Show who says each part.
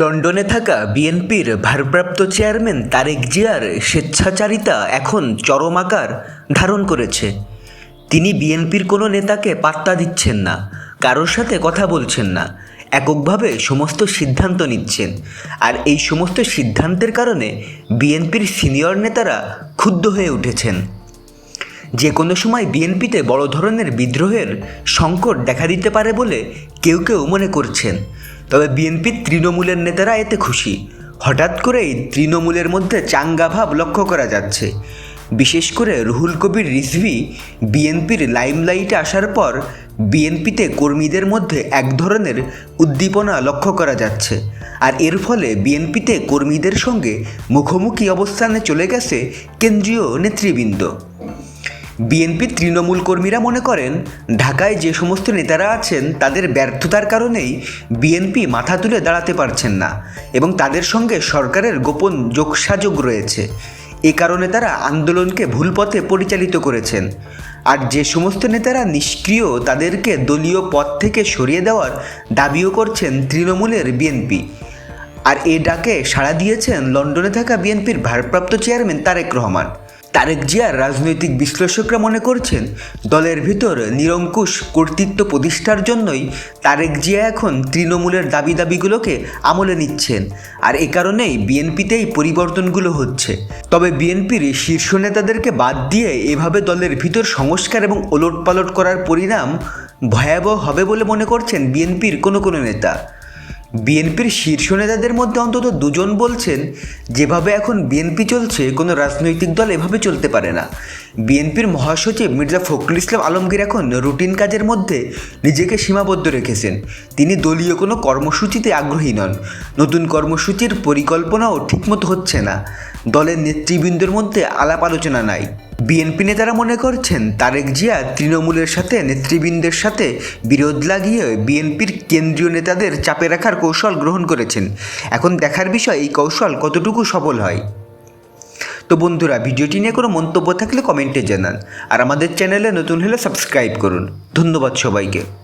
Speaker 1: লন্ডনে থাকা বিএনপির ভারপ্রাপ্ত চেয়ারম্যান তারেক জিয়ার স্বেচ্ছাচারিতা এখন চরম আকার ধারণ করেছে। তিনি বিএনপির কোনো নেতাকে পাত্তা দিচ্ছেন না, কারোর সাথে কথা বলছেন না, এককভাবে সমস্ত সিদ্ধান্ত নিচ্ছেন। আর এই সমস্ত সিদ্ধান্তের কারণে বিএনপির সিনিয়র নেতারা ক্ষুব্ধ হয়ে উঠেছেন। যে কোনো সময় বিএনপিতে বড় ধরনের বিদ্রোহের সংকট দেখা দিতে পারে বলে কেউ কেউ মনে করছেন। তবে বিএনপির তৃণমূলের নেতারা এতে খুশি। হঠাৎ করেই তৃণমূলের মধ্যে চাঙ্গা ভাব লক্ষ্য করা যাচ্ছে। বিশেষ করে রুহুল কবির রিজভি বিএনপির লাইমলাইটে আসার পর বিএনপিতে কর্মীদের মধ্যে এক ধরনের উদ্দীপনা লক্ষ্য করা যাচ্ছে। আর এর ফলে বিএনপিতে কর্মীদের সঙ্গে মুখোমুখি অবস্থানে চলে গেছে কেন্দ্রীয় নেতৃবৃন্দ। বিএনপি তৃণমূল কর্মীরা মনে করেন, ঢাকায় যে সমস্ত নেতারা আছেন, তাদের ব্যর্থতার কারণেই বিএনপি মাথা তুলে দাঁড়াতে পারছেন না এবং তাদের সঙ্গে সরকারের গোপন যোগসাযোগ রয়েছে। এ কারণে তারা আন্দোলনকে ভুল পথে পরিচালিত করেছেন। আর যে সমস্ত নেতারা নিষ্ক্রিয়, তাদেরকে দলীয় পথ থেকে সরিয়ে দেওয়ার দাবিও করছেন তৃণমূলের বিএনপি। আর এ ডাকে সাড়া দিয়েছেন লন্ডনে থাকা বিএনপির ভারপ্রাপ্ত চেয়ারম্যান তারেক রহমান। তারেক জিয়ার রাজনৈতিক বিশ্লেষকরা মনে করছেন, দলের ভিতর নিরঙ্কুশ কর্তৃত্ব প্রতিষ্ঠার জন্যই তারেক জিয়া এখন তৃণমূলের দাবি দাবিগুলোকে আমলে নিচ্ছেন। আর এ কারণেই বিএনপিতেই পরিবর্তনগুলো হচ্ছে। তবে বিএনপির শীর্ষ নেতাদেরকে বাদ দিয়ে এভাবে দলের ভিতর সংস্কার এবং ওলটপালট করার পরিণাম ভয়াবহ হবে বলে মনে করছেন বিএনপির কোনো কোনো নেতা। বিএনপির শীর্ষ নেতাদের মধ্যে অন্তত দুজন বলছেন, যেভাবে এখন বিএনপি চলছে, কোনো রাজনৈতিক দল এভাবে চলতে পারে না। বিএনপির মহাসচিব মির্জা ফখরুল ইসলাম আলমগীর এখন রুটিন কাজের মধ্যে নিজেকে সীমাবদ্ধ রেখেছেন। তিনি দলীয় কোনো কর্মসূচিতে আগ্রহী নন। নতুন কর্মসূচির পরিকল্পনাও ঠিকমতো হচ্ছে না। দলের নেতৃবৃন্দের মধ্যে আলাপ আলোচনা নাই। বিএনপি নেতারা মনে করছেন তারেক জিয়া তৃণমূলের সাথে, নেতৃবৃন্দের সাথে বিরোধ লাগিয়ে বিএনপির কেন্দ্রীয় নেতাদের চাপে রাখার কৌশল গ্রহণ করেছেন। এখন দেখার বিষয়, এই কৌশল কতটুকু সফল হয়? তো বন্ধুরা, ভিডিওটি নিয়ে কোনো মন্তব্য থাকলে কমেন্টে জানান। আর আমাদের চ্যানেলে নতুন হলে সাবস্ক্রাইব করুন। ধন্যবাদ সবাইকে।